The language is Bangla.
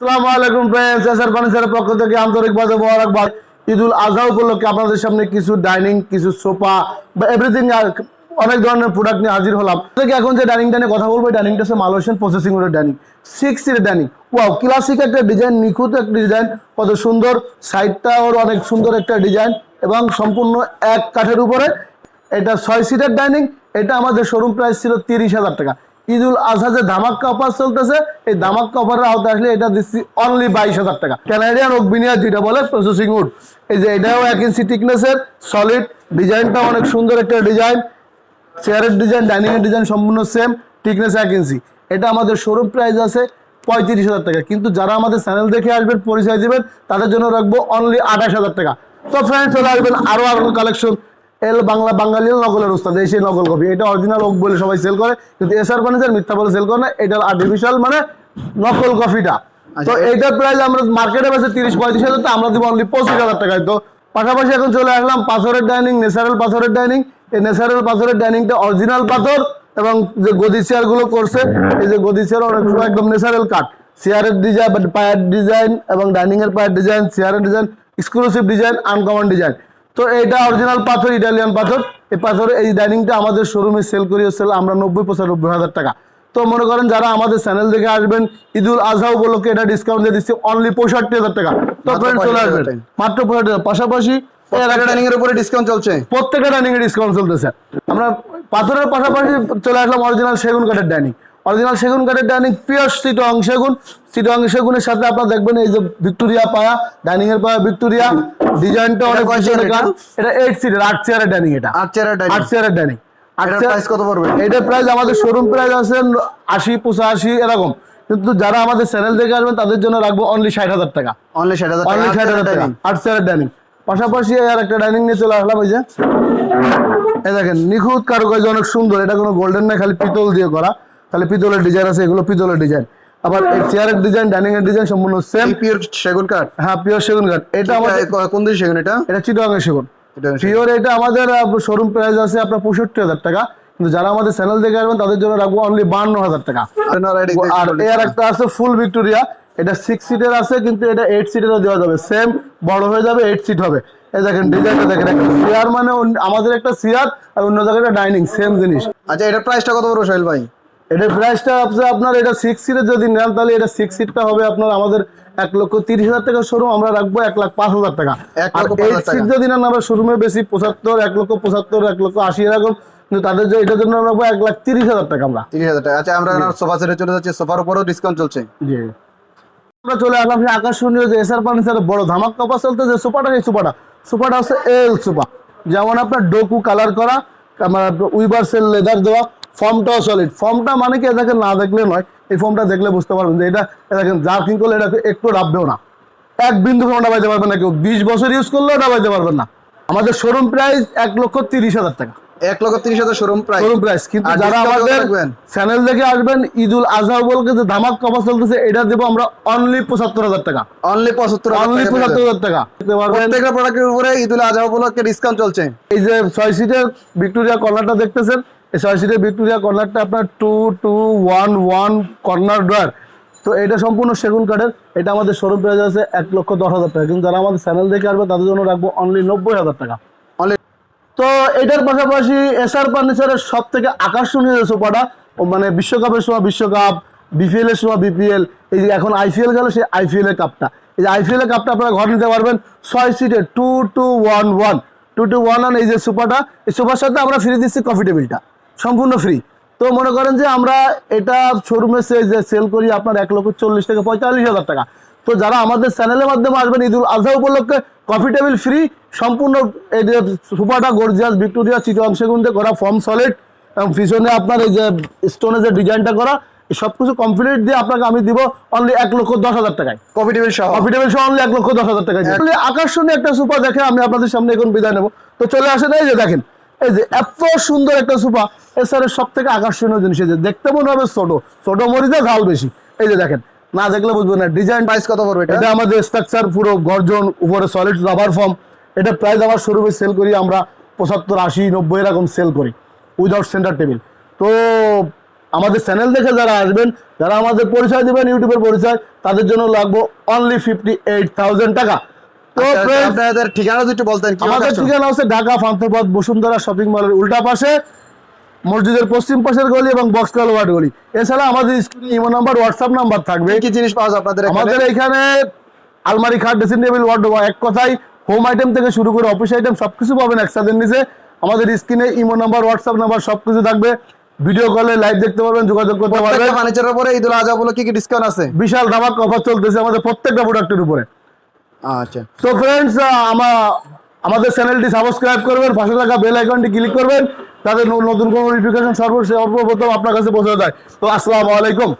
আসসালামু থেকে উপলক্ষে আপনাদের সামনে কিছু ডাইনিং কিছু সোফা বা অনেক ধরনের প্রোডাক্ট নিয়ে হাজির হলাম। এখন যে ডাইনিংটা নিয়ে কথা বলব ডাইনিংটা হচ্ছে Malaysian processing dining six dining classic একটা ডিজাইন নিখুঁত একটা ডিজাইন কত সুন্দর সাইডটা ওর অনেক সুন্দর একটা ডিজাইন এবং সম্পূর্ণ এক কাঠের উপরে। এটা ছয় সিটের ডাইনিং এটা আমাদের শোরুম প্রাইস ছিল তিরিশ হাজার টাকা। ঈদুল আজহা যে ধামাক্কা অফার চলতেছে, এই ধামাক্কা অফারের আওতায় আসলে এটা দিচ্ছি অনলি বাইশ হাজার টাকা। ক্যানাডিয়ান অগ্বিনিয়ার যেটা বলে প্রসেসিং উড এই যে এটাও এক ইঞ্চি থিকনেসের সলিড ডিজাইনটা অনেক সুন্দর একটা ডিজাইন চেয়ারের ডিজাইন ডাইনিং এর ডিজাইন সম্পূর্ণ সেম থিকনেস এক ইঞ্চি এটা আমাদের শোরুম প্রাইস আছে পঁয়ত্রিশ হাজার টাকা। কিন্তু যারা আমাদের চ্যানেল দেখে আসবেন, পরিচয় দিবেন, তাদের জন্য রাখব অনলি আঠাশ হাজার টাকা। তো ফ্রেন্ড চলে আসবেন আরও আরও কালেকশন এল বাংলা বাঙালি নকলের উস্তাদ এই সেই নকল কপি এটা অরিজিনাল ওক বলে সবাই সেল করে কিন্তু এসআর ফার্নিচার মিথ্যা বলে সেল করে না এটা আর্টিফিশিয়াল মানে নকল কফিটা তো এইটার প্রাইস আমরা মার্কেটে বেছে তিরিশ পঁয়ত্রিশ হাজার তো আমরা দিব অনলি পঁচিশ হাজার টাকায়। তো পাশাপাশি এখন চলে আসলাম পাথরের ডাইনিং ন্যাচারাল পাথরের ডাইনিং এই ন্যাচারাল পাথরের ডাইনিংটা অরিজিনাল পাথর এবং যে গদি চেয়ারগুলো করছে এই যে গদি চেয়ার অনেক সময় একদম ন্যাচারাল কাঠ চেয়ারের ডিজাইন পায়ের ডিজাইন এবং ডাইনিং এর পায়ের ডিজাইন চেয়ারের design exclusive design uncommon design তো এটা অরিজিনাল পাথর ইটালিয়ান পাথর। এই পাথর এই ডাইনিংটা আমাদের শোরুমে সেল করি সেল আমরা নব্বই পঁচানব্বই হাজার টাকা। তো মনে করেন যারা আমাদের চ্যানেল দেখে আসবেন ঈদুল আজহা উপলক্ষে এটা ডিসকাউন্ট দিয়ে দিচ্ছি অনলি পঁয়ষট্টি হাজার টাকা। তো চলে আসবেন। মাত্র পঁয়ষট্টি হাজার। পাশাপাশি একটা ডাইনিং এর উপরে ডিসকাউন্ট চলছে। প্রত্যেকটা ডাইনিং এ ডিসকাউন্ট চলতেছে। আমরা পাথরের পাশাপাশি চলে আসলাম অরিজিনাল সেগুন কাঠের ডাইনিং অরিজিনাল সেগুন কাঠের ডাইনিং পিওর সিটং সেগুন। সিটং সেগুনের সাথে আপনারা দেখবেন এই যে ভিক্টোরিয়া পায়া ডাইনিং এর পায়া ভিক্টোরিয়া ডিজাইনটা অনেক সুন্দর এটা? এইট সিটের আট চেয়ারের ডাইনিং এটা। আট চেয়ারের ডাইনিং আট চেয়ারের ডাইনিং এটার প্রাইস কত পড়বে? এটার প্রাইস আমাদের শোরুম প্রাইস আছে আশি পঁচাশি এরকম। কিন্তু যারা আমাদের চ্যানেল দেখে আসবেন তাদের জন্য রাখব অনলি ষাট হাজার টাকা। অনলি ষাট হাজার অনলি ষাট হাজার টাকা। আট চেয়ারের ডাইনিং পাশাপাশি আর একটা ডাইনিং নিয়ে চলে আসলাম এই যে। এই দেখেন নিখুঁত কারুকাজ অনেক সুন্দর। এটা কোনো গোল্ডেন না খালি পিতল দিয়ে করা। খালি পিতলের ডিজাইন আছে এগুলো পিতলের ডিজাইন আবার চেয়ারের ডিজাইন ডাইনিং এর ডিজাইন সম্পূর্ণ সেম পিওর সেগুন কাঠ? হ্যাঁ পিওর সেগুন কাঠ। এটা আমাদের কোন দিন সেগুন এটা? এটা চিটাগাং সেগুন। এটা পিওর এটা আমাদের শোরুম প্রাইস আছে আপনার পঁয়ষট্টি হাজার টাকা। কিন্তু যারা আমাদের চ্যানেল দেখে আসবেন তাদের জন্য রাখব অনলি বান্ন হাজার টাকা। আর এর একটা আছে ফুল ভিক্টোরিয়া এটা সিক্স সিটের আছে কিন্তু এটা এইট সিটেরও দেওয়া যাবে। সেম বড় হয়ে যাবে এইট সিট হবে। এই দেখেন ডিজাইনটা দেখেন একটা চেয়ার মানে আমাদের একটা চেয়ার আর অন্য জায়গায় একটা ডাইনিং সেম জিনিস। আচ্ছা এটার প্রাইসটা কত পড়বে সোহেল ভাই? এটার প্রাইসটা আপনার এটা সিক্স সিটের যদি নেন তাহলে এটা সিক্স সিটটা হবে আপনার আমাদের এক লক্ষ তিরিশ হাজার টাকা শোরুম আমরা রাখব এক লাখ পাঁচ হাজার টাকা। আর এইট সিট যদি নেন আমরা শোরুমে বেশি পঁচাত্তর এক লক্ষ পঁচাত্তর এক লক্ষ আশি এরকম কিন্তু তাদের যে এটার জন্য রাখব এক লাখ তিরিশ হাজার টাকা আমরা। তিরিশ হাজার টাকা। আচ্ছা আমরা সোফা সেটে চলে যাচ্ছি। সোফার উপরেও ডিসকাউন্ট চলছে। জি। আমরা চলে আসলাম সেই আকর্ষণীয় যে এসআর ফার্নিচারের বড় ধামাক কাপা চলতে যে সুপারটা এই সুপারটা সুপারটা হচ্ছে এল সুপা যেমন আপনার ডোকু কালার করা আমার উইভার্সেল লেদার দেওয়া ফর্মটাও সলিড ফর্মটা মানে কি এটাকে না দেখলে নয় এই ফর্মটা দেখলে বুঝতে পারবেন যে এটা দেখেন জার্কিং করলে এটা একটু ডাববেও না। এক বিন্দু ফর্মটা পাইতে পারবেন না কেউ। বিশ বছর ইউজ করলেও এটা পাইতে পারবেন না। আমাদের শোরুম প্রাইস এক লক্ষ তিরিশ হাজার টাকা। এক লক্ষ তিরিশ হাজার শোরুম প্রাইস শোরুম প্রাইস কিন্তু যারা আমাদের চ্যানেল দেখে আসবেন ঈদুল আজহা উপলক্ষে যে ধামাক চলতেছে এটা দেবো আমরা অনলি পঁচাত্তর হাজার টাকা। অনলি পঁচাত্তর অনলি পঁচাত্তর হাজার টাকা। প্রত্যেকটা প্রোডাক্টের উপরে ঈদুল আজহা উপলক্ষে ডিসকাউন্ট চলছে। এই যে ছয় সিটের ভিক্টোরিয়া কর্নারটা দেখতেছেন ছয় সিটের ভিক্টোরিয়া কর্নারটা আপনার two two one one corner drawer তো এটা সম্পূর্ণ সেগুন কাঠের। এটা আমাদের শোরুম প্রাইস আছে এক লক্ষ দশ হাজার টাকা। কিন্তু যারা আমাদের চ্যানেল দেখে আসবে তাদের জন্য রাখব অনলি নব্বই হাজার টাকা। অনলি তো এটার পাশাপাশি এসআর ফার্নিচারের সব থেকে আকর্ষণীয় যে সোফাটা মানে বিশ্বকাপের সময় বিশ্বকাপ বিপিএল এর সময় বিপিএল এই যে এখন আইপিএল গেল সেই আইপিএল এর কাপটা এই যে আইপিএল এর কাপটা আপনারা ঘর নিতে পারবেন ছয় সিটে two two one one two two one one এই যে সোফাটা এই সোফার সাথে আমরা ফিরে দিচ্ছি কফি টেবিলটা সম্পূর্ণ ফ্রি তো মনে করেন যে আমরা এটা শোরুমে সেল করি আপনার এক লক্ষ চল্লিশ থেকে পঁয়তাল্লিশ হাজার টাকা। তো যারা আমাদের চ্যানেলের মাধ্যমে আসবেন ঈদুল আজহা উপলক্ষে কফি টেবিল ফ্রি সম্পূর্ণ এই যে সুপারটা গর্জিয়াস ভিক্টোরিয়া চিটং সেগুন দিয়ে করা ফর্ম সলিড এবং পিছনে আপনার এই যে স্টোনের যে ডিজাইনটা করা সব কিছু কমপ্লিট দিয়ে আপনাকে আমি দিব অনলি এক লক্ষ দশ হাজার টাকায়। কফি টেবিল সহ। কফি টেবিল সহ অনলি এক লক্ষ দশ হাজার টাকায়। Only আকর্ষণীয় একটা সুপার দেখে আমি আপনাদের সামনে এখন বিদায় নেব। তো চলে আসেন এই যে দেখেন এই যে এত সুন্দর একটা সুপা। এছাড়া সব থেকে আকর্ষণীয় জিনিস এই যে দেখতে মনে হবে ছোট ছোট মরিচে ঝাল বেশি। এই যে দেখেন না দেখলে বুঝবেন না ডিজাইন প্রাইস কত পড়বে এটা? আমাদের স্ট্রাকচার পুরো গর্জন উপরে সলিড রাবার ফর্ম এটা প্রাইস আমার শোরুমে সেল করি আমরা পঁচাত্তর আশি নব্বই এরকম সেল করি উইদাউট সেন্টার টেবিল তো আমাদের চ্যানেল দেখে যারা আসবেন যারা আমাদের পরিচয় দেবেন ইউটিউবের পরিচয় তাদের জন্য লাগবো অনলি ফিফটি এইট থাউজেন্ড টাকা। তো আচ্ছা, ঠিকানা যদি বলতেন আমাদের ঠিকানা হচ্ছে ঢাকা ফান্তপথ বসুন্ধরা শপিং মলের উল্টা পাশে। মসজিদের পশ্চিম পাশের গলি এবং বক্স কালওয়ার্ড গলি। এছাড়া আমাদের স্ক্রিনে ইমো নাম্বার হোয়াটসঅ্যাপ নাম্বার থাকবে। কি জিনিস পাওয়া যায় আপনাদের এখানে? আমাদের এখানে আলমারি খাট ড্রেসিং টেবিল ওয়ার্ড এক কথায় হোম আইটেম থেকে শুরু করে অফিস আইটেম সবকিছু পাবেন একসাথে নিচে। আমাদের স্ক্রিনে ইমো নাম্বার হোয়াটসঅ্যাপ নাম্বার সবকিছু থাকবে। ভিডিও কলে লাইভ দেখতে পারবেন যোগাযোগ করতে পারবেন। ফার্নিচারের উপরে ঈদুল আজহা উপলক্ষে কি ডিসকাউন্ট আছে? বিশাল ধামাক অফার চলতেছে আমাদের প্রত্যেকটা প্রোডাক্টের উপরে। আচ্ছা। তো ফ্রেন্ডস আমার আমাদের চ্যানেলটি সাবস্ক্রাইব করবেন পাশে থাকা বেল আইকনটি ক্লিক করবেন। তাদের নতুন কোনো নোটিফিকেশন সর্ব সর্বপ্রথম আপনার কাছে পৌঁছে যায়। তো আসসালামু আলাইকুম।